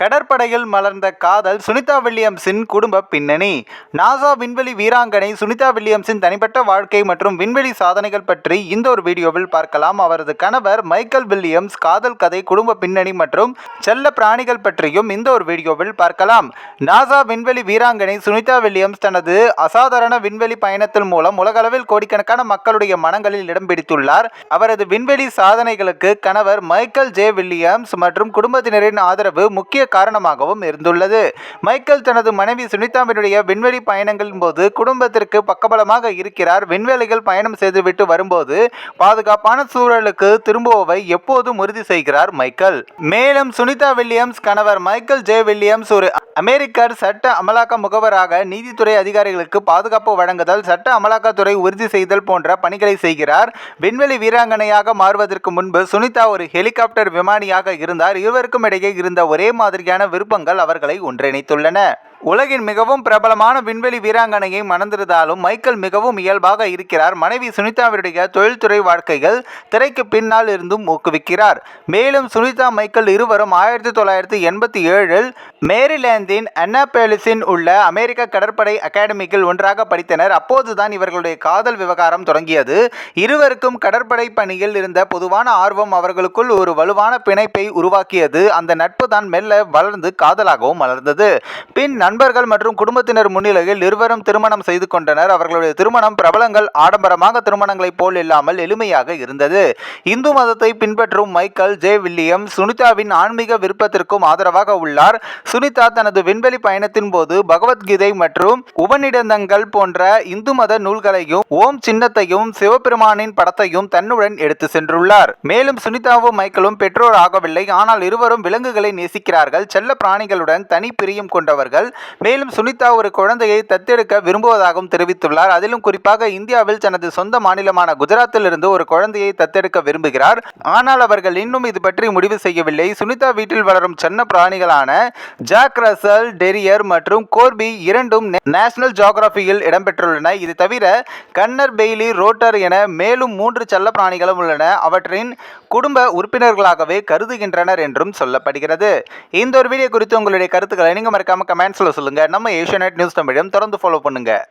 கடற்படையில் மலர்ந்த காதல் சுனிதா வில்லியம்ஸின் குடும்ப பின்னணி. நாசா விண்வெளி வீராங்கனை சுனிதா வில்லியம்ஸின் தனிப்பட்ட வாழ்க்கை மற்றும் விண்வெளி சாதனைகள் பற்றி இந்த ஒரு வீடியோவில் பார்க்கலாம். அவரது கணவர் மைக்கேல் வில்லியம்ஸ் காதல் கதை குடும்ப பின்னணி மற்றும் செல்ல பிராணிகள் பற்றியும் இந்த ஒரு வீடியோவில் பார்க்கலாம். நாசா விண்வெளி வீராங்கனை சுனிதா வில்லியம்ஸ் தனது அசாதாரண விண்வெளி பயணத்தின் மூலம் உலகளவில் கோடிக்கணக்கான மக்களுடைய மனங்களில் இடம் பிடித்துள்ளார். அவரது விண்வெளி சாதனைகளுக்கு கணவர் மைக்கேல் ஜே வில்லியம்ஸ் மற்றும் குடும்பத்தினரின் ஆதரவு முக்கிய காரணமாகவும் இருந்துள்ளது. மைக்கேல் தனது மனைவி சுனிதாவினுடைய விண்வெளி பயணங்களின் போது குடும்பத்திற்கு பக்கபலமாக இருக்கிறார். விண்வெளிகள் பயணம் செய்துவிட்டு வரும்போது பாதுகாப்பான சூழலுக்கு திரும்புவதை எப்போதும் உறுதி செய்கிறார் மைக்கேல். மேலும் சுனிதா வில்லியம்ஸ் கணவர் மைக்கேல் ஜே வில்லியம்ஸ் ஒரு அமெரிக்கர் சட்ட அமலாக்க முகவராக நீதித்துறை அதிகாரிகளுக்கு பாதுகாப்பு வழங்குதல் சட்ட அமலாக்கத்துறை உறுதி செய்தல் போன்ற பணிகளை செய்கிறார். விண்வெளி வீராங்கனையாக மாறுவதற்கு முன்பு சுனிதா ஒரு ஹெலிகாப்டர் விமானியாக இருந்தார். இருவருக்கும் இடையே இருந்த ஒரே மாதிரியான விருப்பங்கள் அவர்களை ஒன்றிணைத்துள்ளன. உலகின் மிகவும் பிரபலமான விண்வெளி வீராங்கனையை மணந்திருந்தாலும் மைக்கேல் மிகவும் இயல்பாக இருக்கிறார். மனைவி சுனிதாவினுடைய தொழில்துறை வாழ்க்கைகள் திரைக்கு பின்னால் இருந்தும் ஊக்குவிக்கிறார். மேலும் சுனிதா மைக்கேல் இருவரும் ஆயிரத்தி தொள்ளாயிரத்தி எண்பத்தி ஏழில் மேரிலேந்தின் அன்னாபேலிஸின் உள்ள அமெரிக்க கடற்படை அகாடமியில் ஒன்றாக படித்தனர். அப்போதுதான் இவர்களுடைய காதல் விவகாரம் தொடங்கியது. இருவருக்கும் கடற்படை பணியில் இருந்த பொதுவான ஆர்வம் அவர்களுக்குள் ஒரு வலுவான பிணைப்பை உருவாக்கியது. அந்த நட்பு தான் மெல்ல வளர்ந்து காதலாகவும் வளர்ந்தது. பின் நண்பர்கள் மற்றும் குடும்பத்தினர் முன்னிலையில் இருவரும் திருமணம் செய்து கொண்டனர். அவர்களுடைய திருமணம் பிரபலங்கள் ஆடம்பரமாக திருமணங்களைப் போல் இல்லாமல் எளிமையாக இருந்தது. இந்து மதத்தை பின்பற்றும் மைக்கேல் ஜே. வில்லியம் சுனிதாவின் ஆன்மீக விருப்பத்திற்கும் ஆதரவாக உள்ளார். சுனிதா தனது விண்வெளி பயணத்தின் போது பகவத்கீதை மற்றும் உபநிடந்தங்கள் போன்ற இந்து மத நூல்களையும் ஓம் சின்னத்தையும் சிவபெருமானின் படத்தையும் தன்னுடன் எடுத்து சென்றுள்ளார். மேலும் சுனிதாவும் மைக்கேலும் பெற்றோர் ஆகவில்லை. ஆனால் இருவரும் விலங்குகளை நேசிக்கிறார்கள். செல்ல பிராணிகளுடன் தனி பிரியம் கொண்டவர்கள். மேலும் சுனிதா ஒரு குழந்தையை தத்தெடுக்க விரும்புவதாகவும் தெரிவித்துள்ளார். அதிலும் குறிப்பாக இந்தியாவில் தனது சொந்த மாநிலமான குஜராத்தில் இருந்து ஒரு குழந்தையை தத்தெடுக்க விரும்புகிறார். ஆனால் அவர்கள் இன்னும் இது பற்றி முடிவு செய்யவில்லை. சுனிதா வீட்டில் வளரும் சென்ன பிராணிகளான ஜாக் ரசல் டெரியர் மற்றும் கோர்பி இரண்டும் நேஷனல் ஜியோகிராஃபியில் இடம்பெற்றுள்ளன. இது தவிர கன்னர் பெய்லி ரோட்டர் என மேலும் மூன்று செல்ல பிராணிகளும் உள்ளன. அவற்றின் குடும்ப உறுப்பினர்களாகவே கருதுகின்றனர் என்றும் சொல்லப்படுகிறது. இந்த ஒரு வீடியோ குறித்து உங்களுடைய கருத்துக்களை நீங்கள் மறக்காம கமெண்ட்ஸில் சொல்லுங்கள் நம்ம ஏஷியா நியூஸ் தமிழையும் தொடர்ந்து ஃபாலோ பண்ணுங்கள்